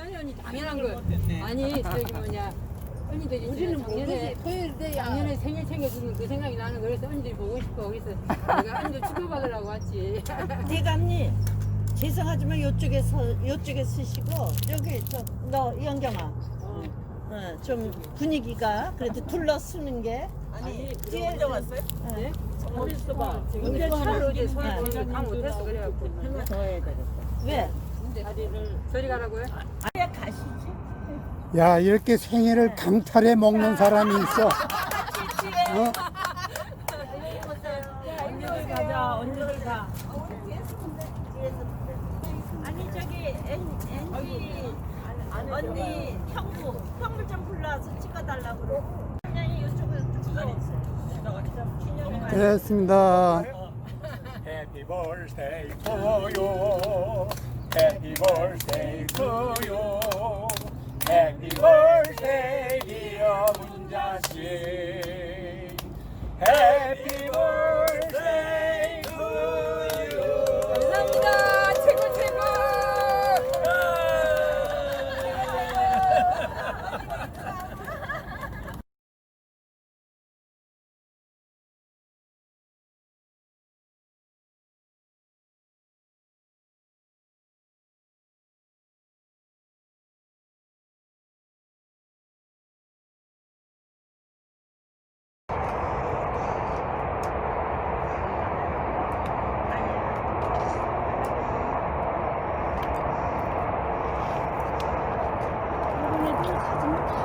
아니 아니 당연한 거. 아니 저기 뭐냐 언니들이 우리는 작년에 토요일 돼야 작년에 생일 챙겨주는 그 생각이 나는 그래서 언니들이 보고 싶어 그래서 내가 언니들 축하받으려고 왔지. 대감님 죄송하지만 요쪽에서 요쪽에 쓰시고 여기 저너 이영경아 어, 좀 분위기가 그래도 둘러 쓰는 게 아니 뒤에 혼자 왔어요? 네? 어디 있어봐. 근데 차로 네. 보니까 다 못했어 그래갖고. 하나 더 해야 되겠다. 왜? 저리 가라고요? 아예 가시지 야 이렇게 생일을 강탈해 먹는 사람이 있어. 어? 언니들 가자. 언니들 가. 아니 저기 엔, 엔지 언니 형부 형부 좀 그러고 그냥 이쪽으로 to you. Happy birthday to you. Happy birthday, dear 문자 씨. Happy 怎么？